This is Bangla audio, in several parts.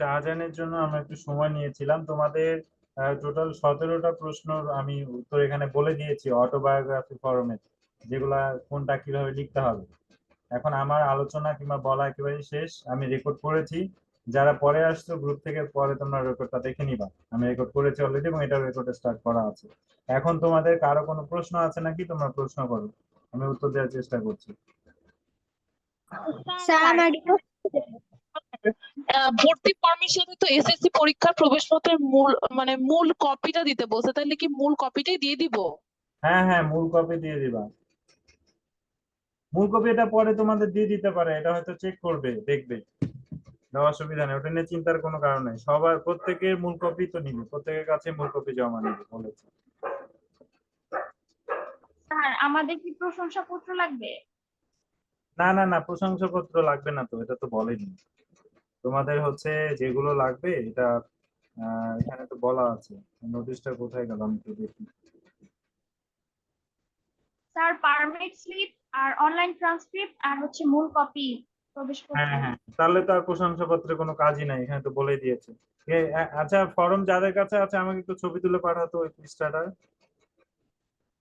শাহজাহানের জন্য আমরা একটু সময় নিয়েছিলাম। তোমাদের টোটাল সতেরোটা প্রশ্ন আমি উত্তর এখানে বলে দিয়েছি অটোবায়োগ্রাফি ফরমে যেগুলা কোনটা কীভাবে লিখতে হবে। এখন আমার আলোচনা কিংবা বলা একেবারে শেষ। আমি রেকর্ড করেছি। যারা পরে আসছো গ্রুপ থেকে পরে তোমরা রেকর্ডটা দেখে নিবা। আমি রেকর্ড করেছি অলরেডি এবং এটা রেকর্ড স্টার্ট করা আছে। এখন তোমাদের কারও কোনো প্রশ্ন আছে নাকি? তোমরা প্রশ্ন করো। আমি উত্তর দেওয়ার চেষ্টা করছি। ভর্তি ফর্মের সাথে তো এসএসসি পরীক্ষার প্রবেশপত্রের মূল মানে মূল কপিটা দিতে বলছে। তাহলে কি মূল কপিটাই দিয়ে দিব? হ্যাঁ হ্যাঁ মূল কপি দিয়ে দিবা। মূল কপি এটা পরে তোমাদের দিয়ে দিতে পারে। এটা হয়তো চেক করবে দেখবে। কোনো অসুবিধা নেই। ওটা নিয়ে চিন্তার কোনো কারণ নেই। সবার প্রত্যেকের মূল কপি তো নিবে। প্রত্যেকের কাছে মূল কপি জমা নিবে বলেছে। স্যার আমাদের কি প্রশংসাপত্র লাগবে? না না না প্রশংসাপত্র লাগবে না তো। এটা তো বলেনি। তোমাদের হচ্ছে যেগুলো লাগবে এটা এখানে তো বলা আছে। নোটিশটা কোথায় গেল আমি একটু দেখি। স্যার পারমিট স্লিপ আর অনলাইন ট্রান্সক্রিপ্ট আর হচ্ছে মূল কপি প্রবেশপত্র হ্যাঁ হ্যাঁ তাহলে তো আর প্রশংসাপত্রে কোনো কাজই নাই এখানে তো বলেই দিয়েছে। আচ্ছা ফর্ম যাদের কাছে আছে আমাকে একটু ছবি তুলে পাঠাতো ওই পৃষ্ঠাটা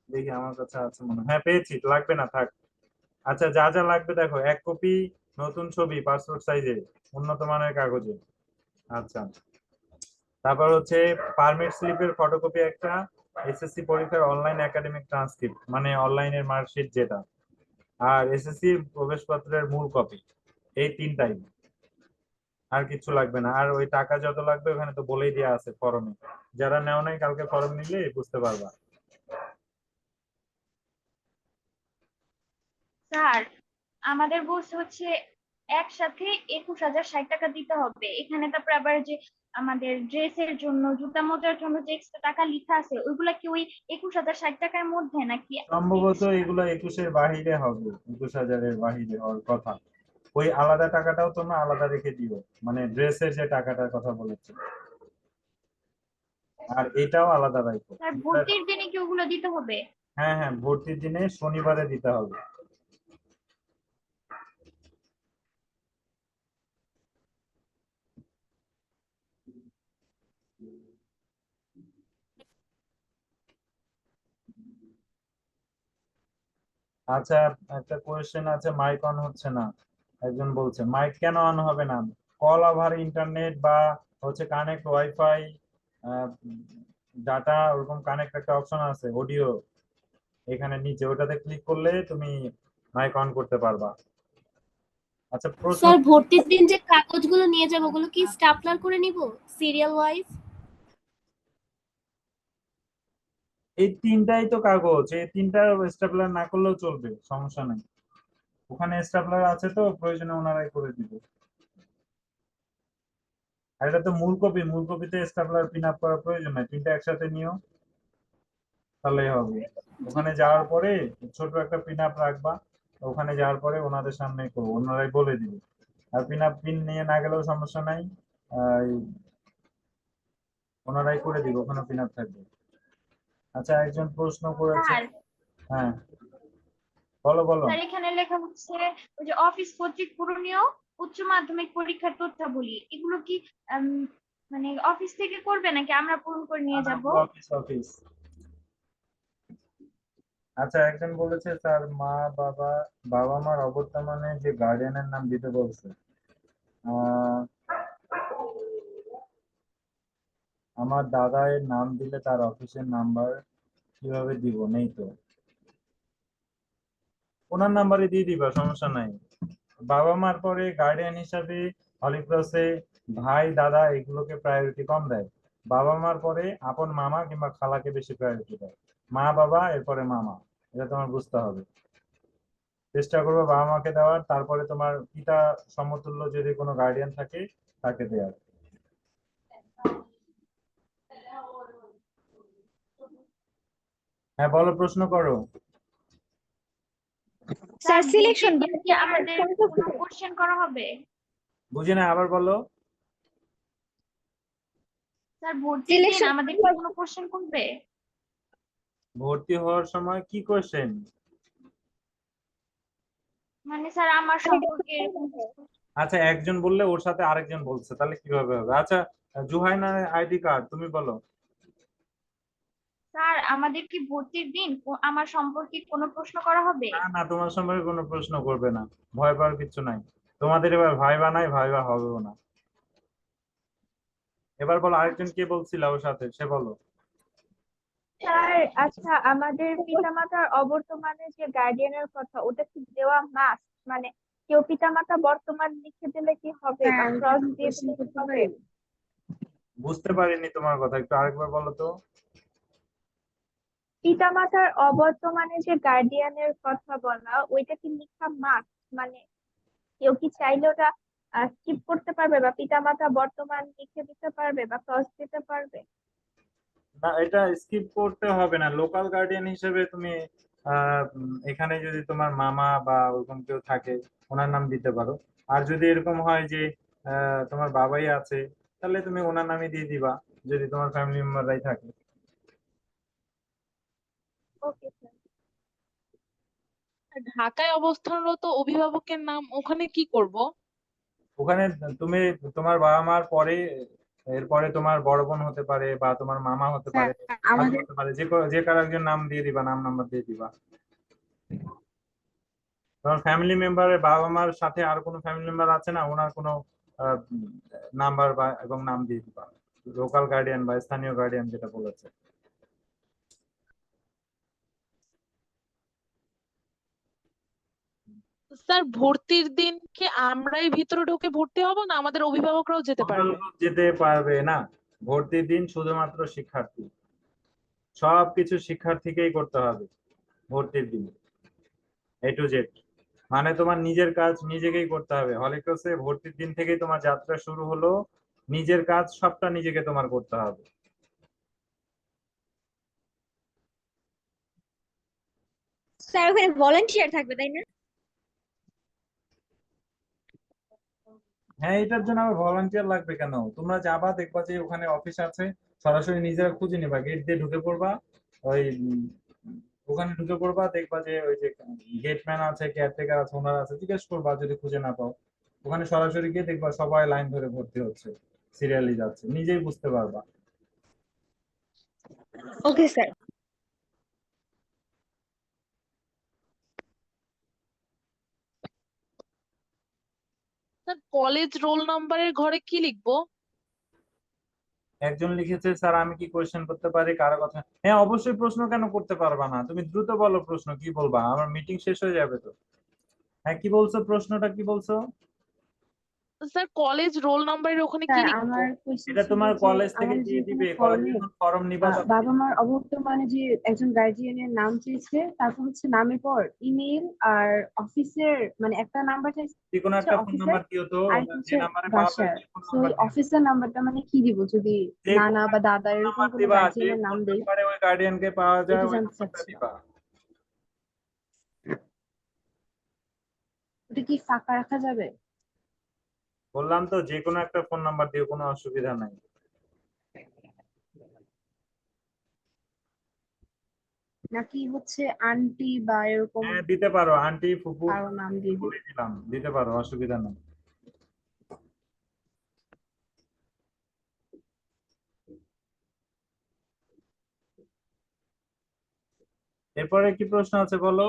দেখি আমার কাছে আছে মনে হয়। হ্যাঁ পেয়েছি লাগবে না থাক। আচ্ছা যা যা লাগবে দেখো এক কপি নতুন ছবি, পাসপোর্ট সাইজে, উন্নত মানের কাগজে। আচ্ছা। তারপর হচ্ছে পারমিট স্লিপের ফটোকপি একটা এসএসসি পরীক্ষার অনলাইন একাডেমিক ট্রান্সক্রিপ্ট মানে অনলাইনের মার্কশিট যেটা। আর এসএসসি প্রবেশপত্রের মূল কপি এই তিনটাই। আর কিছু লাগবে না। আর ওই টাকা যত লাগবে ওখানে তো বলেই দেওয়া আছে ফর্মে যারা নেও নাই কালকে ফর্ম নিলে বুঝতে পারবা। স্যার আমাদের বলছে হচ্ছে একসাথে একুশ হাজার ষাট টাকা দিতে হবে। এখানে তারপর আবার যে আমাদের ড্রেসের জন্য জুতা মোজার জন্য যে এক্সট্রা টাকা লিখা আছে ওইগুলা কি ওই একুশ হাজার ষাট টাকার মধ্যে নাকি? সম্ভবত এগুলো একুশের বাহিরে হবে একুশ হাজারের বাহিরে হওয়ার কথা। ওই আলাদা টাকাটাও তোমরা আলাদা রেখে দিও মানে ড্রেসের যে টাকাটার কথা বলেছে। আর এটাও আলাদা রাখো স্যার ভর্তির দিনে কি ওগুলো দিতে হবে? হ্যাঁ হ্যাঁ ভর্তির দিনে শনিবারে দিতে হবে। আচ্ছা একটা কোয়েশ্চেন আছে মাইক অন হচ্ছে না। একজন বলছে মাইক কেন অন হবে না? কল ওভার ইন্টারনেট বা হচ্ছে কানেক্ট ওয়াইফাই ডাটা ওরকম কানেক্ট একটা অপশন আছে অডিও এখানে নিচে ওটাতে ক্লিক করলে তুমি মাইক অন করতে পারবা। আচ্ছা স্যার, ভর্তির দিন যে কাগজগুলো নিয়ে যাব, ওগুলো কি স্টাপলার করে নিব? সিরিয়াল ওয়াইজ এই তিনটাই তো কাগজ, এই তিনটা স্টেপলার না করলেও চলবে, সমস্যা নেই। ওখানে স্টেপলার আছে তো, প্রয়োজনে ওনারাই করে দিবে। আর এটা তো মূল কপি মূল কপিতে স্টেপলার পিন আপ করার প্রয়োজন নাই, তিনটা একসাথে নিও, তাহলেই হবে। ওখানে যাওয়ার পরে ছোট একটা পিন আপ রাখবা, ওখানে যাওয়ার পরে ওনাদের সামনে করব, ওনারাই বলে দিবে। আর পিন আপ পিন নিয়ে না গেলেও সমস্যা নাই ওনারাই করে দিবে ওখানে পিন আপ থাকবে। আচ্ছা একজন প্রশ্ন করেছে। হ্যাঁ। বলো বলো। স্যার এখানে লেখা হচ্ছে ওই যে অফিস কর্তৃক পূরণীয় উচ্চ মাধ্যমিক পরীক্ষার তথ্যাবলী। এগুলো কি মানে অফিস থেকে করবে নাকি আমরা পূরণ করে নিয়ে যাব? Office office. আচ্ছা একজন বলেছে তার মা বাবা বাবা মার অবর্তমানে যে গার্ডিয়ানের নাম দিতে বলছে আহ, আমার দাদা এর নাম দিলে তার অফিসের নাম্বার কীভাবে দিব? নেই তো। ওনার নাম্বারে দিয়ে দিবা, সমস্যা নাই। বাবা মার পরে গার্ডিয়ান হিসাবে হলিক্রসে ভাই, দাদা এগুলোকে প্রায়োরিটি কম দেয়। বাবা মার পরে আপন মামা কিংবা খালাকে বেশি প্রায়োরিটি দেয়। মা, বাবা, এরপরে মামা, এটা তোমার বুঝতে হবে। চেষ্টা করব বাবা মাকে দেওয়ার, তারপরে তোমার পিতা সমতুল্য যদি কোনো গার্ডিয়ান থাকে, তাকে দেওয়ার। হ্যাঁ বলো প্রশ্ন করো। স্যার সিলেকশন কি আমাদের কোনো কোশ্চেন করা হবে? বুঝি না আবার বলো। স্যার ভর্তির দিন আমাদের কি কোনো কোশ্চেন করবে? ভর্তি হওয়ার সময় কি কোশ্চেন মানে স্যার আমার সম্পর্কে আচ্ছা একজন বললে ওর সাথে আরেকজন বলছে তাহলে কীভাবে হবে? আচ্ছা জুহাইনার আইডি কার্ড তুমি বলো। স্যার আমাদের কি ভর্তির দিন? আমার সম্পর্কে কোনো প্রশ্ন করা হবে? না না তোমার সম্পর্কে কোনো প্রশ্ন করবে না। ভয় পাওয়ার কিছু নাই। তোমাদের এবার ভাইবা নাই ভাইবা হবেও না। এবার বলো আরেকজন কে বলছিল ওর সাথে? সে বলো। স্যার আচ্ছা আমাদের পিতামাতার অবর্তমানে যে গার্ডিয়ানের কথা ওটা কি দেওয়া মাস্ট মানে কেউ পিতামাতা বর্তমান লিখে দিলে কি হবে? ক্রস দিয়ে দিলে কি হবে? বুঝতে পারিনি তোমার কথা। একটু আরেকবার বলো তো। পিতামাতার অবর্তমানে যে গার্ডিয়ানের কথা বলা, ওইটা কি লেখা মাস্ট মানে কেউ কি চাইলে ওটা স্কিপ করতে পারবে বা পিতামাতা বর্তমান লিখে দিতে পারবে বা ক্রস দিতে পারবে? না, এটা স্কিপ করতে হবে না। লোকাল গার্ডিয়ান হিসেবে তুমি এখানে যদি তোমার মামা বা ওরকম কেউ থাকে, ওনার নাম দিতে পারো। আর যদি এরকম হয় যে তোমার বাবাই আছে, তাহলে তুমি ওনার নামই দিয়ে দিবা, যদি তোমার ফ্যামিলি মেম্বাররাই থাকে। ওকে স্যার ঢাকায় অবস্থানরত অভিভাবকের নাম ওখানে কি করব? ওখানে তুমি তোমার বাবা মার পরে এরপরে তোমার বড় বোন হতে পারে বা তোমার মামা হতে পারে ভাগ্নে হতে পারে যে যে কারও একজন নাম দিয়ে দিবা নাম নাম্বার দিয়ে দিবা। তোমার ফ্যামিলি মেম্বারের বাবা মার সাথে আর কোনো ফ্যামিলি মেম্বার আছে না? ওনার কোনো নাম্বার বা এবং নাম দিয়ে দিবা। লোকাল গার্ডিয়ান বা স্থানীয় গার্ডিয়ান যেটা বলেছে। স্যার ভর্তির দিন কি আমরাই ভিতরে ঢুকে ভর্তি হব না? আমাদের অভিভাবকরাও যেতে পারবে। যেতে পারবে না। ভর্তির দিন শুধুমাত্র শিক্ষার্থী। সব কিছু শিক্ষার্থীকেই করতে হবে ভর্তির দিন। এ টু জেড মানে তোমার নিজের কাজ নিজেকেই করতে হবে। হলিক্রসে ভর্তির দিন থেকেই তোমার যাত্রা শুরু হলো। নিজের কাজ সবটা নিজেকে তোমার করতে হবে। স্যার ওখানে ভলান্টিয়ার থাকবে তাই না? হ্যাঁ এটার জন্য আমার ভলান্টিয়ার লাগবে কেন? তোমরা যাবা, দেখবা যে ওখানে অফিস আছে, সরাসরি নিজেরা খুঁজে নিবা। গেট দিয়ে ঢুকে পড়বা, ওই, ওখানে ঢুকে পড়বা, দেখবা যে ওই যে গেটম্যান আছে কেয়ারটেকার আছে, ওনার আছে, জিজ্ঞেস করবা যদি খুঁজে না পাও। ওখানে সরাসরি গিয়ে দেখবা সবাই লাইন ধরে ভর্তি হচ্ছে সিরিয়ালি যাচ্ছে, নিজেই বুঝতে পারবা। Okay sir sir college roll নাম্বারের ঘরে কি লিখব? একজন লিখেছে, স্যার, আমি কি কোয়েশ্চেন করতে পারি? কারও কথা? হ্যাঁ অবশ্যই প্রশ্ন কেন করতে পারবা না? তুমি দ্রুত বলো প্রশ্ন, কি বলবা? আমার মিটিং শেষ হয়ে যাবে তো। হ্যাঁ কি বলছো? প্রশ্নটা কি বলছো? স্যার কলেজ রোল নাম্বারের ওখানে কি স্যার লিখব? আমার এটা তোমার কলেজ থেকে দিয়ে দিবে কলেজে ফর্মে, যখন ফর্ম নিবা তখন। বাবা মার অবর্তমানে যে একজন গার্জিয়ানের নাম চেয়েছে তারপর হচ্ছে নামের পর ইমেল আর অফিসের মানে একটা নাম্বার চাইছে যে কোনো একটা ফোন নাম্বার দিও তো যে নাম্বারে পাওয়া বাসার। যায় ফোন তো নাম্বার অফিসের নাম্বারটা মানে কি দিব? যদি নানা বা দাদা এরকম কোনো গার্জিয়ানের নাম দেই নাম্বারে ওই গার্ডিয়ানকে পাওয়া যায় ওই নাম্বারটা দিবা। ওটা কি ফাঁকা রাখা যাবে? বললাম তো যে কোনো একটা ফোন নাম্বার দিয়ে কোনো অসুবিধা নাই। নাকি হচ্ছে আন্টি বা এরকম হ্যাঁ দিতে পারো। আন্টি ফুপু কারও নাম দিয়ে দিলাম দিতে পারো অসুবিধা নাই। এরপরে কি প্রশ্ন আছে বলো?